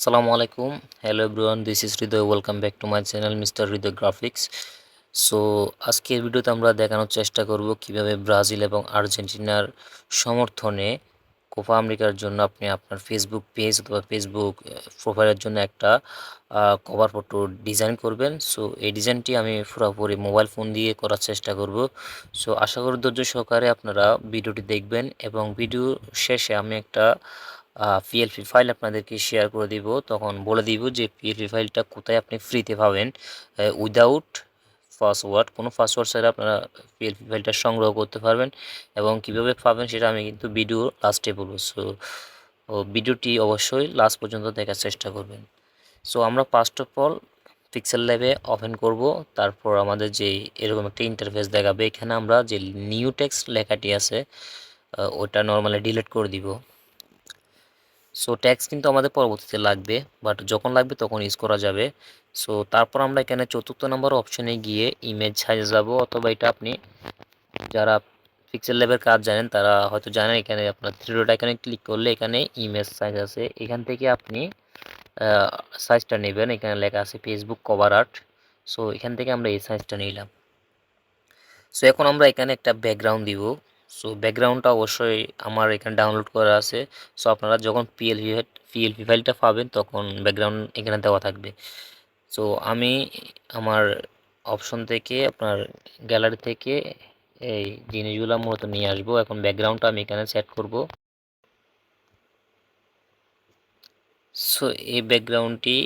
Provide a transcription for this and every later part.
সালামু আলাইকুম। Hello everyone this is Hridoy welcome back to my channel mister Hridoy graphics so আজকের ভিডিওতে আমরা দেখানোর চেষ্টা করব কীভাবে ব্রাজিল এবং আর্জেন্টিনার সমর্থনে কোপা আমেরিকার জন্য আপনি আপনার ফেসবুক পেজ অথবা ফেসবুক প্রোফাইলের জন্য একটা কভার ফটো ডিজাইন করবেন। সো এই ডিজাইনটি আমি পুরোপুরি মোবাইল ফোন দিয়ে করার চেষ্টা করব। সো আশা করি ধৈর্য সহকারে আপনারা ভিডিওটি দেখবেন এবং ভিডিও শেষে আমি একটা পিএলপি ফাইল আপনাদেরকে শেয়ার করে দিব। তখন বলে দিব যে পিএলপি ফাইলটা কোথায় আপনি ফ্রিতে পাবেন। উইদাউট পাসওয়ার্ড কোনো পাসওয়ার্ড ছাড়া আপনারা পিএলপি ফাইলটা সংগ্রহ করতে পারবেন এবং কীভাবে পাবেন সেটা আমি কিন্তু ভিডিও লাস্টে বলব। সো ভিডিওটি অবশ্যই লাস্ট পর্যন্ত দেখার চেষ্টা করবেন। সো আমরা ফার্স্ট অফ অল পিক্সেল ল্যাবে ওপেন করব। তারপর আমাদের যে এরকম একটা ইন্টারফেস দেখাবে, এখানে আমরা যে নিউ টেক্সট লেখাটি আছে ওটা নর্মালি ডিলিট করে দিব। সো ট্যাক্স কিন্তু আমাদের পরবর্তীতে লাগবে বাট যখন লাগবে তখন ইউজ করা যাবে। সো তারপর আমরা এখানে চতুর্থ নম্বর অপশনে গিয়ে ইমেজ সাইজ যাব, অথবা এটা আপনি যারা পিক্সেল লেভের কাজ জানেন, তারা হয়তো জানেন এখানে আপনার থ্রি ডট এখানে ক্লিক করলে এখানে ইমেজ সাইজ আছে। এখান থেকে আপনি সাইজটা নেবেন, এখানে লেখা আছে ফেসবুক কভার আর্ট সো এখান থেকে আমরা এই সাইজটা নিলাম। সো এখন আমরা এখানে একটা ব্যাকগ্রাউন্ড দিব। সো ব্যাকগ্রাউন্ডটা অবশ্যই আমার এখানে ডাউনলোড করা আছে। সো আপনারা যখন পিএলপি পিএলপি ফাইলটা পাবেন, তখন ব্যাকগ্রাউন্ড এখানে দেওয়া থাকবে। সো আমি আমার অপশন থেকে, আপনার গ্যালারি থেকে এই জিনিসগুলো মূলত নিয়ে আসব। এখন ব্যাকগ্রাউন্ডটা আমি এখানে সেট করব। সো এই ব্যাকগ্রাউন্ডটি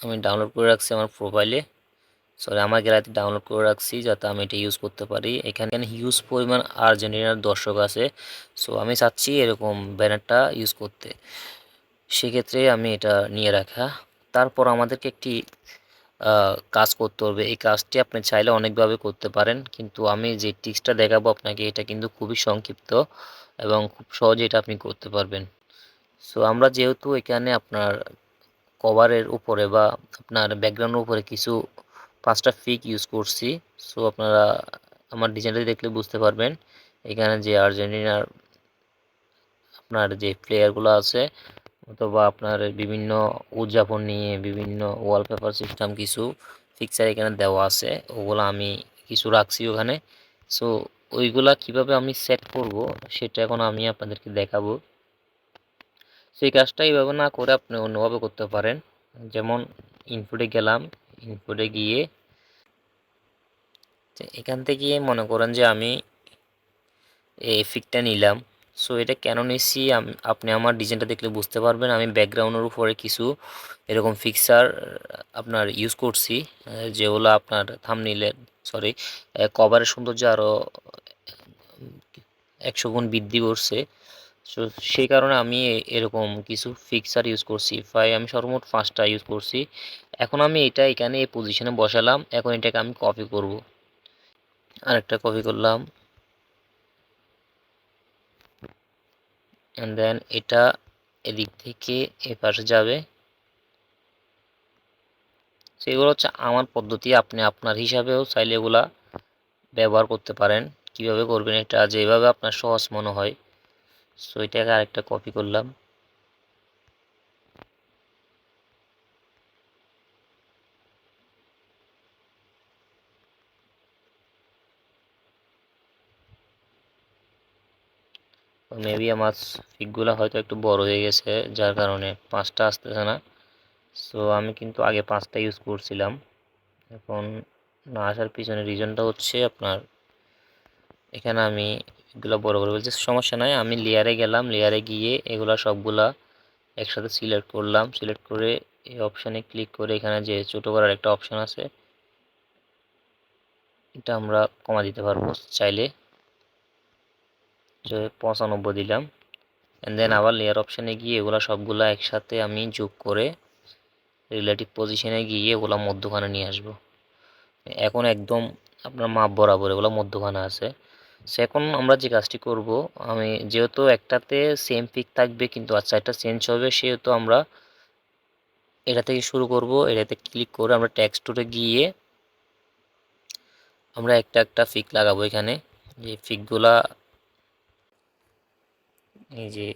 আমি ডাউনলোড করে রাখছি আমার প্রোফাইলে সরি আমার গ্যালারিতে ডাউনলোড করে রাখছি যাতে আমি এটা ইউজ করতে পারি। এখানে হিউজ পরিমাণ আর্জেন্টিনার দর্শক আছে। সো আমি চাচ্ছি এরকম ব্যানারটা ইউজ করতে। সেক্ষেত্রে আমি এটা নিয়ে রাখা। তারপর আমাদেরকে একটি কাজ করতে হবে। এই কাজটি আপনি চাইলে অনেকভাবে করতে পারেন। কিন্তু আমি যে টিক্সটা দেখাবো আপনাকে, এটা কিন্তু খুবই সংক্ষিপ্ত এবং খুব সহজে এটা আপনি করতে পারবেন। সো আমরা যেহেতু এখানে আপনার কভারের উপরে বা আপনার ব্যাকগ্রাউন্ডের উপরে কিছু পাঁচটা ফিক ইউজ করছি। সো আপনারা আমার ডিজাইনটা দেখলে বুঝতে পারবেন। এখানে যে আর্জেন্টিনার আপনার যে প্লেয়ারগুলো আছে, অথবা আপনার বিভিন্ন উদযাপন নিয়ে বিভিন্ন ওয়ালপেপার সিস্টেম কিছু ফিক্সার এখানে দেওয়া আছে। ওগুলো আমি কিছু রাখছি ওখানে। সো ওইগুলা কীভাবে আমি সেট করব, সেটা এখন আমি আপনাদেরকে দেখাবো। সেই কাজটা এইভাবে না করে আপনি অন্যভাবে করতে পারেন। যেমন ইনপুটে গেলাম। ইনপুটে গিয়ে এখান থেকে মনে করেন যে আমি এই এফিকটা নিলাম। সো এটা কেন নিচ্ছি? আপনি আমার ডিজাইনটা দেখলে বুঝতে পারবেন। আমি ব্যাকগ্রাউন্ডের উপরে কিছু এরকম ফিক্সার আপনার ইউজ করছি যেগুলো আপনার থাম নিলে সরি কভারের সৌন্দর্য আরও একশো গুণ বৃদ্ধি করছে। সো সেই কারণে আমি এরকম কিছু ফিক্সার ইউজ করছি। ফাই আমি সর্বমোট পাঁচটা ইউজ করছি। এখন আমি এটা এখানে এই পজিশনে বসালাম, এখন এটাকে আমি কপি করব। আরেকটা কপি করলাম। অ্যান্ড দেন এটা এদিক থেকে এ পাশে যাবে। সেগুলো হচ্ছে আমার পদ্ধতি, আপনি আপনার হিসাবেও চাইলে এগুলা ব্যবহার করতে পারেন। কীভাবে করবেন এটা, যেভাবে আপনার সহজ মনে হয়। সো এটাকে আরেকটা কপি করলাম। মেবি আমার ফিকগুলো হয়তো একটু বড় হয়ে গেছে, যার কারণে পাঁচটা আসতেছে না। সো আমি কিন্তু আগে পাঁচটা ইউজ করছিলাম। এখন না আসার পিছনে রিজনটা হচ্ছে আপনার, এখানে আমি এগুলো বড় করে বলছি, সমস্যা নয় আমি লেয়ারে গেলাম লেয়ারে গিয়ে এগুলা সবগুলা একসাথে সিলেক্ট করলাম। সিলেক্ট করে এই অপশানে ক্লিক করে এখানে যে ছোটো করার একটা অপশান আছে, এটা আমরা কমা দিতে পারব চাইলে। যে পঁচানব্বই দিলাম। অ্যান্ড দেন আবার লেয়ার অপশানে গিয়ে এগুলো সবগুলো একসাথে আমি যোগ করে রিলেটিভ পজিশনে গিয়ে এগুলো মধ্যখানে নিয়ে আসব। এখন একদম আপনার মাপ বরাবর এগুলো মধ্যখানে আছে। সে এখন আমরা যে কাজটি করব, আমি যেহেতু একটাতে সেম পিক থাকবে কিন্তু আচ্ছা এটা চেঞ্জ হবে, সেহেতু আমরা এটা থেকে শুরু করব। এটাতে ক্লিক করে আমরা ট্যাক্সটুরে গিয়ে আমরা একটা একটা ফিক লাগাবো এখানে। যে ফিকগুলা এই যে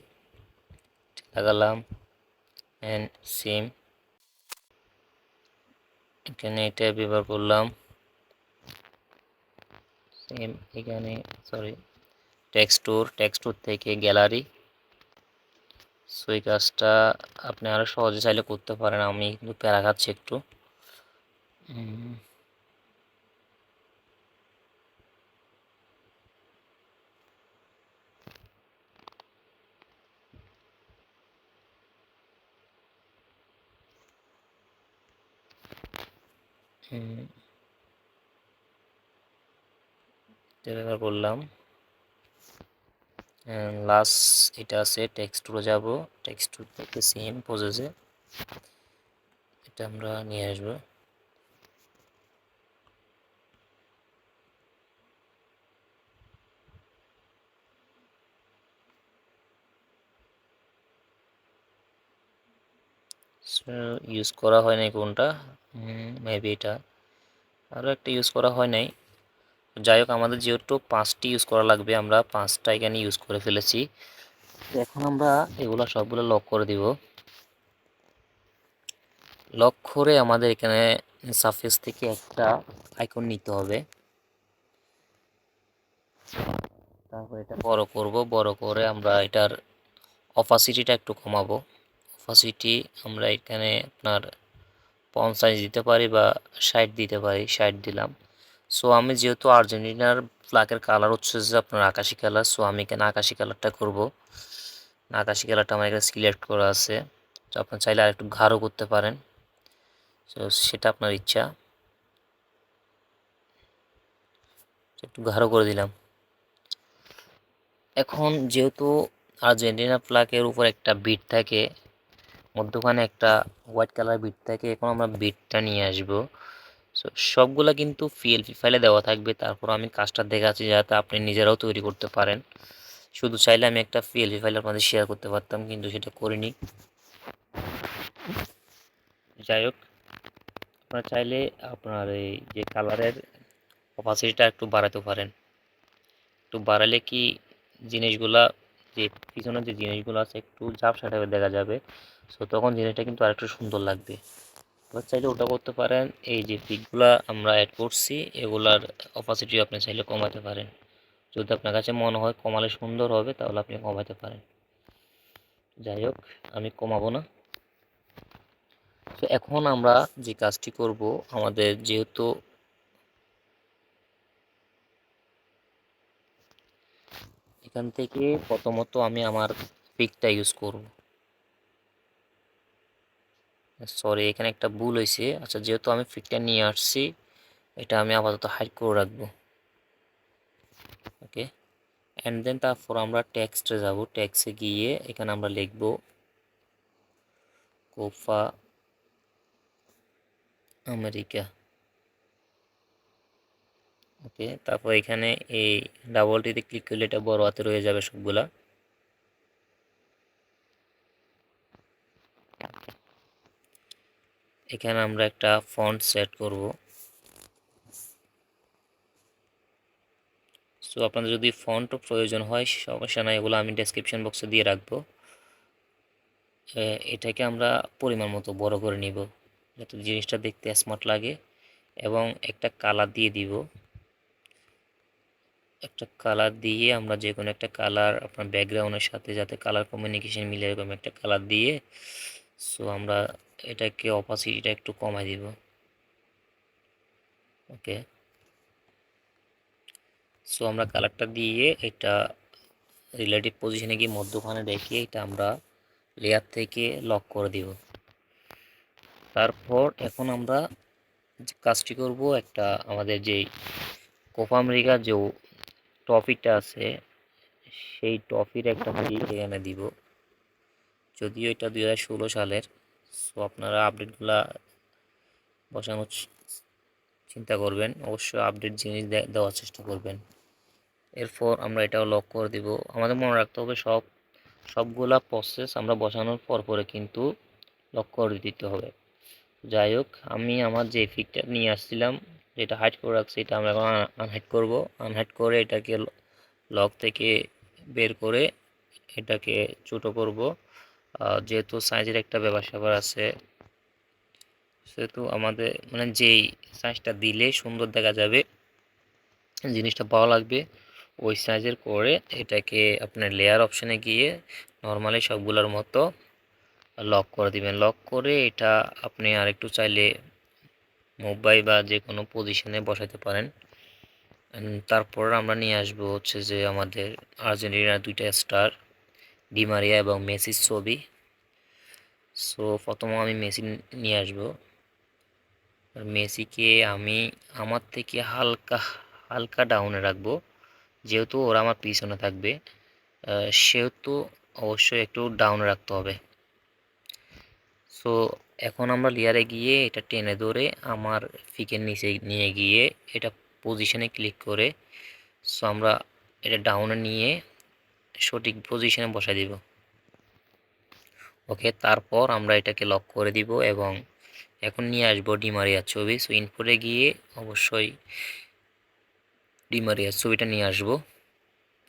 লাগালাম অ্যান্ড সেম এখানে এটা ব্যবহার করলাম। সেম এখানে সরি টেক্সটুর টেক্সটুর থেকে গ্যালারি সো এই কাজটা আপনি আরও সহজে চাইলে করতে পারেন। আমি কিন্তু প্যারা খাচ্ছি একটু। এটা করলাম লাস্ট এটা আছে টেক্সটুরে যাব টেক্সটুর থেকে সেম প্রসেসে এটা আমরা নিয়ে আসব। ইউজ করা হয় নাই কোনটা? মেবি এটা। আরও একটা ইউজ করা হয় নাই। যাই হোক, আমাদের যেহেতু পাঁচটি ইউজ করা লাগবে, আমরা পাঁচটা এখানে ইউজ করে ফেলেছি। এখন আমরা এগুলো সবগুলো লক করে দিব। লক করে আমাদের এখানে সারফেস থেকে একটা আইকন নিতে হবে। তারপর এটা বড় করব, বড় করে আমরা এটার অপাসিটিটা একটু কমাবো। অপাসিটি আমরা এখানে আপনার পঞ্চাশ দিতে পারি বা ষাট দিতে পারি, ষাট দিলাম। সো আমি যেহেতু আর্জেন্টিনার ফ্ল্যাগের কালার হচ্ছে যে আপনার আকাশি কালার সো আমি এখানে আকাশি কালারটা করব। আকাশি কালারটা আমার এখানে সিলেক্ট করা আছে। তো আপনার চাইলে আর একটু গাঢ় করতে পারেন। সো সেটা আপনার ইচ্ছা। একটু গাঢ় করে দিলাম। এখন যেহেতু আর্জেন্টিনা ফ্ল্যাগের উপর একটা বিট থাকে মধ্যখানে একটা হোয়াইট কালার বিট থাকে, এখন আমরা বিটটা নিয়ে আসব। সো সবগুলা কিন্তু পিএলপি ফাইলে দেওয়া থাকবে, তারপর আমি কাজটা দেখাচ্ছি যাতে আপনি নিজেরাও তৈরি করতে পারেন। শুধু চাইলে আমি একটা পিএলপি ফাইল আপনাদের শেয়ার করতে পারতাম, কিন্তু সেটা করিনি। যাই হোক, আপনারা চাইলে আপনার এই যে কালারের অপাসিটিটা একটু বাড়াতে পারেন। একটু বাড়ালে কি জিনিসগুলা যে পিছনের যে জিনিসগুলো আছে, একটু ঝাপসা টাইপের দেখা যাবে। সো তখন জিনিসটা কিন্তু আরেকটু সুন্দর লাগবে। এবার চাইলে ওটা করতে পারেন। এই যে পিকগুলা আমরা অ্যাড করছি, এগুলার অপাসিটি আপনি চাইলে কমাতে পারেন। যদি আপনার কাছে মনে হয় কমালে সুন্দর হবে, তাহলে আপনি কমাতে পারেন। যাই হোক, আমি কমাবো না। তো এখন আমরা যে কাজটি করব, আমাদের যেহেতু এখান থেকে প্রথমত আমি আমার পিকটা ইউজ করব। সরি এখানে একটা ভুল হয়েছে। আচ্ছা যেহেতু আমি পিকটা নিয়ে আসছি, এটা আমি আপাতত হাইড করে রাখব। ওকে অ্যান্ড দেন তারপর আমরা টেক্সটে যাব। ট্যাক্সে গিয়ে এখানে আমরা লিখব কোফা আমেরিকা ওকে, তারপর এখানে এই ডাবলটিতে ক্লিক করলে এটা বড় হাতে রয়ে যাবে সবগুলা। এখানে আমরা একটা ফন্ট সেট করব। সো আপনাদের যদি ফন্ট প্রয়োজন হয়, সমস্যা নাই, এগুলো আমি ডেসক্রিপশন বক্সে দিয়ে রাখব। এটাকে আমরা পরিমাণ মতো বড় করে নিব, যাতে জিনিসটা দেখতে স্মার্ট লাগে, এবং একটা কালার দিয়ে দিব। একটা কালার দিয়ে আমরা যে কোনো একটা কালার আপনার ব্যাকগ্রাউন্ডের সাথে যাতে কালার কমিউনিকেশন মিলে এরকম একটা কালার দিয়ে সো আমরা এটাকে অপাসিটিটা একটু কমাই দিব। ওকে সো আমরা কালারটা দিয়ে এটা রিলেটিভ পজিশনে গিয়ে মধ্যখানে রেখে এটা আমরা লেয়ার থেকে লক করে দিব। তারপর এখন আমরা কাজটি করব একটা আমাদের যেই কোপা আমেরিকার যে টপিকটা আছে, সেই টপির একটা পিক এখানে দিব। যদিও এটা দুই হাজার ষোলো সালের সো আপনারা আপডেটগুলা বসানোর চিন্তা করবেন। অবশ্যই আপডেট জিনিস দেওয়ার চেষ্টা করবেন। এরপর আমরা এটাও লক করে দিব। আমাদের মনে রাখতে হবে সব, সবগুলা প্রসেস আমরা বসানোর পর পরে কিন্তু লক করে দিতে হবে। যাই হোক, আমি আমার যে ফিকটা নিয়ে আসছিলাম যেটা হাইড করে রাখছি, এটা আমরা এখন আনহাইড করব। আনহাইড করে এটাকে লক থেকে বের করে এটাকে ছোটো করব। যেহেতু সাইজের একটা ব্যাপার স্যাপার আছে, সেহেতু আমাদের মানে যেই সাইজটা দিলে সুন্দর দেখা যাবে, জিনিসটা ভালো লাগবে, ওই সাইজের করে এটাকে আপনার লেয়ার অপশানে গিয়ে নর্মালি সবগুলোর মতো লক করে দিবেন। লক করে এটা আপনি আরেকটু চাইলে মোবাইল বা যে কোনো পজিশনে বসাতে পারেন। তারপর আমরা নিয়ে আসব হচ্ছে যে আমাদের আর্জেন্টিনার দুইটা স্টার ডিমারিয়া এবং মেসির ছবি। সো প্রথম আমি মেসি নিয়ে আসব। মেসিকে আমি আমার থেকে হালকা হালকা ডাউনে রাখব। যেহেতু ওরা আমার পিছনে থাকবে সেহেতু অবশ্যই একটু ডাউনে রাখতে হবে। সো এখন আমরা লেয়ারে গিয়ে এটা টেনে ধরে আমার ফিকের নিচে নিয়ে গিয়ে এটা পজিশনে ক্লিক করে সো আমরা এটা ডাউনে নিয়ে সঠিক পজিশনে বসাই দিব। ওকে তারপর আমরা এটাকে লক করে দিব এবং এখন নিয়ে আসব ডিমারিয়ার ছবি। সো ইনপুটে গিয়ে অবশ্যই ডিমারিয়ার ছবিটা নিয়ে আসব।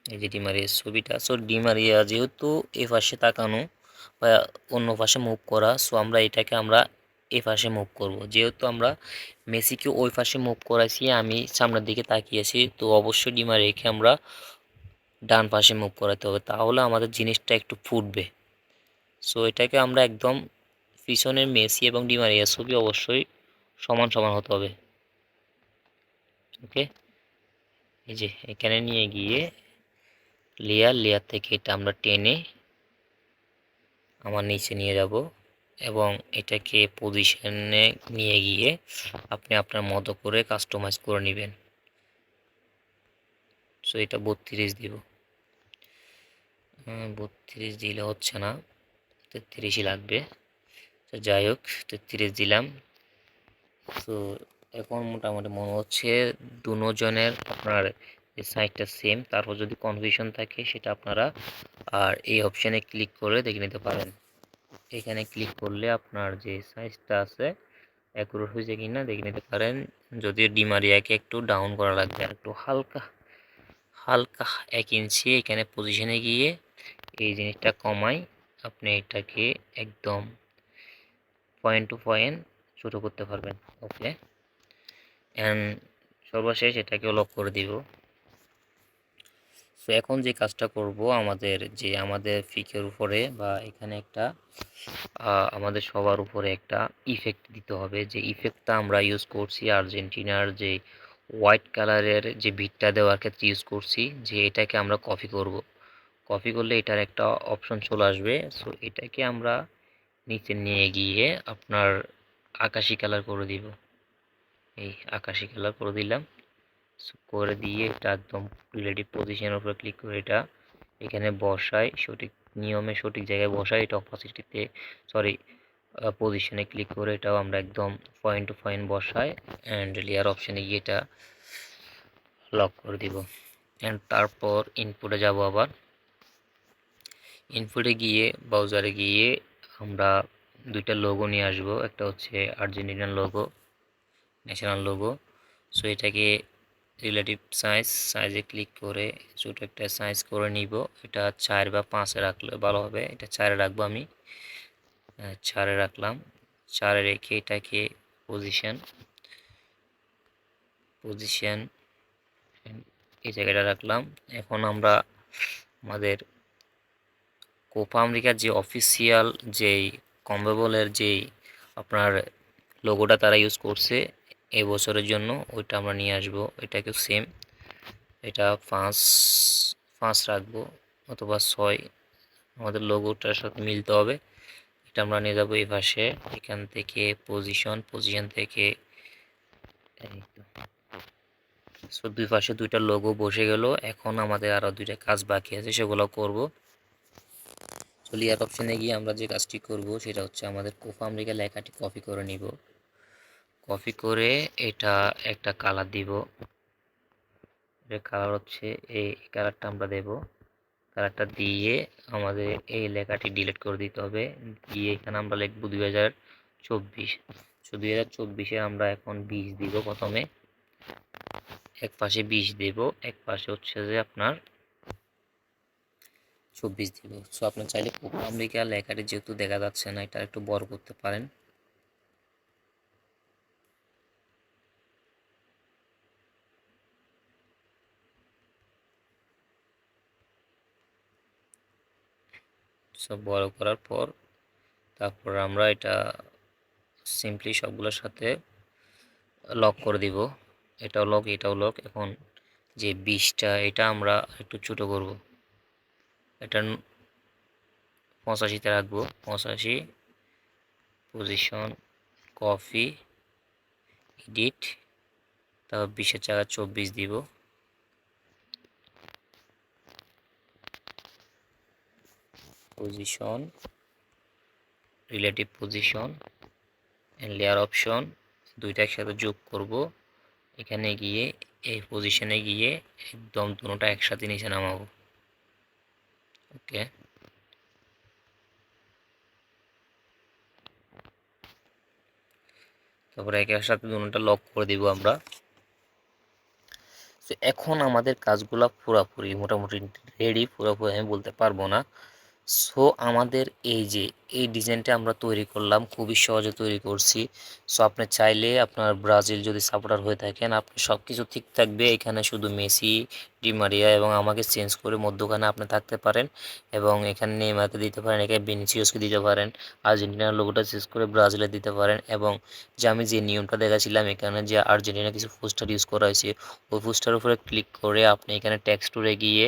এই যে ডিমারিয়ার ছবিটা সো ডিমারিয়া যেহেতু এ পাশে তাকানো বা অন্য পাশে মুভ করা সো আমরা এটাকে আমরা এ পাশে মুভ করব। যেহেতু আমরা মেসিকে ওই পাশে মুভ করাইছি, আমি সামনের দিকে তাকিয়েছি তো অবশ্যই ডিমারিয়াকে আমরা ডান পাশে মুভ করাতে হবে। তাহলে আমাদের জিনিসটা একটু ফুটবে। সো এটাকে আমরা একদম পিছনের মেসি এবং ডিমারিয়ার ছবি অবশ্যই সমান সমান হতে হবে। ওকে এই যে এখানে নিয়ে গিয়ে লেয়ার লেয়ার থেকে এটা আমরা টেনে আমার নিচে নিয়ে যাব এবং এটাকে পজিশনে নিয়ে গিয়ে আপনি আপনার মতো করে কাস্টমাইজ করে নেবেন। সো এটা বত্রিশ দিব। বত্রিশ দিলে হচ্ছে না তেত্রিশই লাগবে। তো যাই হোক, তেত্রিশ দিলাম। তো এখন মোটামুটি মনে হচ্ছে দুজনের আপনার যে সাইজটা সেম তারপর যদি কনফিউশন থাকে সেটা আপনারা, আর এই অপশানে ক্লিক করে দেখে নিতে পারেন। এখানে ক্লিক করলে আপনার যে সাইজটা আছে অ্যাকুরেট হয়েছে কি না দেখে নিতে পারেন। যদি ডিমারিয়াকে একটু ডাউন করা লাগবে, আর একটু হালকা হালকা এক ইঞ্চি এখানে পজিশনে গিয়ে এই জিনিসটা কমাই, আপনি এটাকে একদম পয়েন্ট টু পয়েন্ট ছোটো করতে পারবেন। ওকে অ্যান্ড সর্বশেষ এটাকেও লক করে দিব। সো এখন যে কাজটা করব আমাদের যে আমাদের ফিকের উপরে বা এখানে একটা আমাদের সবার উপরে একটা ইফেক্ট দিতে হবে। যে ইফেক্টটা আমরা ইউজ করছি আর্জেন্টিনার যে হোয়াইট কালারের যে বিটটা দেওয়ার ক্ষেত্রে ইউজ করছি, যে এটাকে আমরা কপি করব। কপি করলে এটার একটা অপশন চলে আসবে। সো এটাকে আমরা নিচে নিয়ে গিয়ে আপনার আকাশি কালার করে দিব। এই আকাশি কালার করে দিলাম। করে দিয়ে এটা একদম রিলেটিভ পজিশনের উপরে ক্লিক করে এটা এখানে বসাই সঠিক নিয়মে সঠিক জায়গায় বসাই এটা অপোজিটিতে সরি পজিশনে ক্লিক করে এটাও আমরা একদম পয়েন্ট টু পয়েন্ট বসায় অ্যান্ড লেয়ার অপশানে গিয়ে এটা লক করে দিব। অ্যান্ড তারপর ইনপুটে যাব আবার। ইনপুটে গিয়ে ব্রাউজারে গিয়ে আমরা দুইটা লোগো নিয়ে আসব। একটা হচ্ছে আর্জেন্টিনার লোগো ন্যাশনাল লোগো সো এটাকে রিলেটিভ সাইজ সাইজে ক্লিক করে ছোটো একটা সাইজ করে নিব। এটা চার বা পাঁচে রাখলে ভালো হবে। এটা চারে রাখব আমি। আহ, চারে রাখলাম। চারে রেখে এটাকে পজিশন পজিশন এই জায়গাটা রাখলাম। এখন আমরা আমাদের কোপা আমেরিকার যে অফিসিয়াল যেই কম্বেবলের যেই আপনার লোগোটা তারা ইউজ করছে এই বছরের জন্য ওইটা আমরা নিয়ে আসব। এটাকেও সেম এটা পাঁচ পাঁচ রাখব অথবা ছয়। আমাদের লোগোটার সাথে মিলতে হবে। এটা আমরা নিয়ে যাব এই পাশে। এখান থেকে পজিশন পজিশন থেকে সো দুই পাশে দুইটা লোগো বসে গেল। এখন আমাদের আরও দুইটা কাজ বাকি আছে, সেগুলো করব। লেয়ার অপশানে গিয়ে আমরা যে কাজটি করব, সেটা হচ্ছে আমাদের কোফা আমেরিকা লেখাটি কপি করে নিব। কপি করে এটা একটা কালার দিব। কালার হচ্ছে এই কালারটা আমরা দেব। কালারটা দিয়ে আমাদের এই লেখাটি ডিলিট করে দিতে হবে। দিয়ে এখানে আমরা লিখব দুই হাজার চব্বিশ। সো দুই হাজার চব্বিশে আমরা এখন বিশ দিব প্রথমে। এক পাশে বিশ দেব। এক পাশে হচ্ছে যে আপনার চব্বিশ দিব। সো আপনি চাইলে আমেরিকা লেখাটি যেহেতু দেখা যাচ্ছে না, এটা একটু বড় করতে পারেন। সব বড় করার পর তারপর আমরা এটা সিম্পলি সবগুলোর সাথে লক করে দিব। এটাও লক এটাও লক এখন যে বিশটা এটা আমরা একটু ছোটো করব। এটা পঁচাশিতে রাখব। পঁচাশি পজিশন কফি এডিট তারপর বিশের জায়গা চব্বিশ দিব। Position relative position layer option দুইটা একসাথে যোগ করব। এখানে গিয়ে, এই পজিশনে গিয়ে একদম দুটোটা একসাথে নিচে নামাবো। ওকে? তারপরে একের সাথে দুটোটা লক করে দিব আমরা। তো এখন আমাদের কাজগুলো পুরোপুরি, মোটামুটি রেডি পুরোপুরি আমি বলতে পারব না। সো আমাদের এই যে, এই ডিজাইনটা আমরা তৈরি করলাম, খুবই সহজে তৈরি করছি। সো আপনি চাইলে আপনার ব্রাজিল যদি সাপোর্টার হয়ে থাকেন, আপনি সব কিছু ঠিক থাকবে। এখানে শুধু মেসি ডিমারিয়া এবং আমাকে চেঞ্জ করে মধ্যখানে আপনি থাকতে পারেন এবং এখানে নেইমারকে দিতে পারেন, এখানে বেনিসিওসকে দিতে পারেন, আর্জেন্টিনার লোগোটা চেঞ্জ করে ব্রাজিলে দিতে পারেন এবং যে আমি যে নিয়মটা দেখাছিলাম এখানে যে আর্জেন্টিনা কিছু পোস্টার ইউজ করা হয়েছে, ওই পোস্টার উপরে ক্লিক করে আপনি এখানে টেক্সটুরে গিয়ে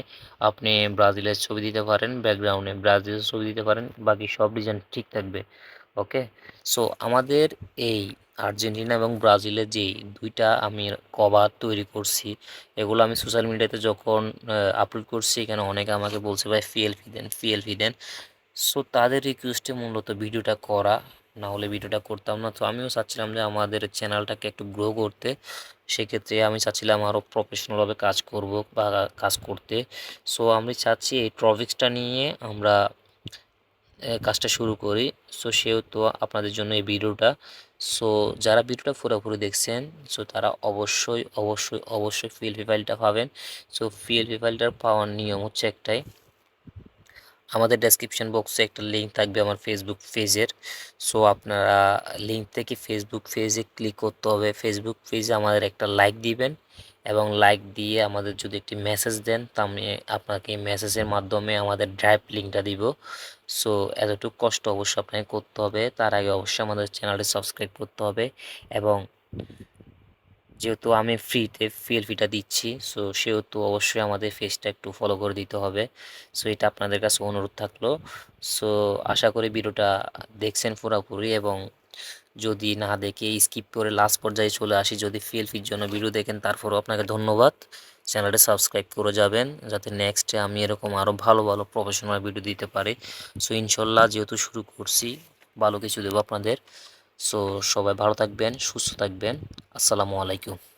আপনি ব্রাজিলের ছবি দিতে পারেন ব্যাকগ্রাউন্ডে ব্রাজিলের ছবি দিতে পারেন, বাকি সব ডিজাইন ঠিক থাকবে ওকে সো আমাদের এই আর্জেন্টিনা এবং ব্রাজিলের যে দুইটা আমি কভার তৈরি করছি, এগুলো আমি সোশ্যাল মিডিয়াতে যখন আপলোড করছি, এখানে অনেকে আমাকে বলছে, ভাই ফিএলপি দেন ফিএলপি দেন। সো তাদের রিকোয়েস্টে মূলত ভিডিওটা করা, না হলে ভিডিওটা করতাম না। তো আমিও চাচ্ছিলাম যে আমাদের চ্যানেলটাকে একটু গ্রো করতে। সেক্ষেত্রে আমি চাচ্ছিলাম আরও প্রফেশনালভাবে কাজ করব বা কাজ করতে। সো আমি চাচ্ছি এই ট্রফিক্সটা নিয়ে আমরা কাজটা শুরু করি। সো সেহেতু আপনাদের জন্য এই ভিডিওটা। সো যারা ভিডিওটা পুরোপুরি দেখছেন সো তারা অবশ্যই অবশ্যই অবশ্যই ফিএলপি ফাইলটা পাবেন। সো ফিএলপি ফাইলটার পাওয়ার নিয়ম হচ্ছে একটাই। আমাদের ডেসক্রিপশন বক্সে একটা লিঙ্ক থাকবে আমার ফেসবুক পেজের সো আপনারা লিঙ্ক থেকে ফেসবুক পেজে ক্লিক করতে হবে। ফেসবুক পেজে আমাদের একটা লাইক দিবেন। এবং লাইক দিয়ে আমাদের যদি একটি মেসেজ দেন, তা আমি আপনাকে মেসেজের মাধ্যমে আমাদের ড্রাইভ লিঙ্কটা দিব। সো এতটুকু কষ্ট অবশ্যই আপনাকে করতে হবে। তার আগে অবশ্যই আমাদের চ্যানেলটি সাবস্ক্রাইব করতে হবে এবং যেহেতু আমি ফ্রিতে ফিটা দিচ্ছি সো সেহেতু অবশ্যই আমাদের ফেসটা একটু ফলো করে দিতে হবে। সো এটা আপনাদের কাছে অনুরোধ থাকল। সো আশা করি ভিডিওটা দেখছেন পুরোপুরি এবং যদি না দেখে স্কিপ করে লাস্ট পর্যায়ে চলে আসি, যদি ফির জন্য ভিডিও দেখেন, তারপরও আপনাকে ধন্যবাদ। চ্যানেলটা সাবস্ক্রাইব করে যাবেন, যাতে নেক্সটে আমি এরকম আরও ভালো ভালো প্রফেশনাল ভিডিও দিতে পারি। সো ইনশাল্লাহ যেহেতু শুরু করছি, ভালো কিছু দেবো আপনাদের। সো সবাই ভালো থাকবেন, সুস্থ থাকবেন। আসসালামু আলাইকুম।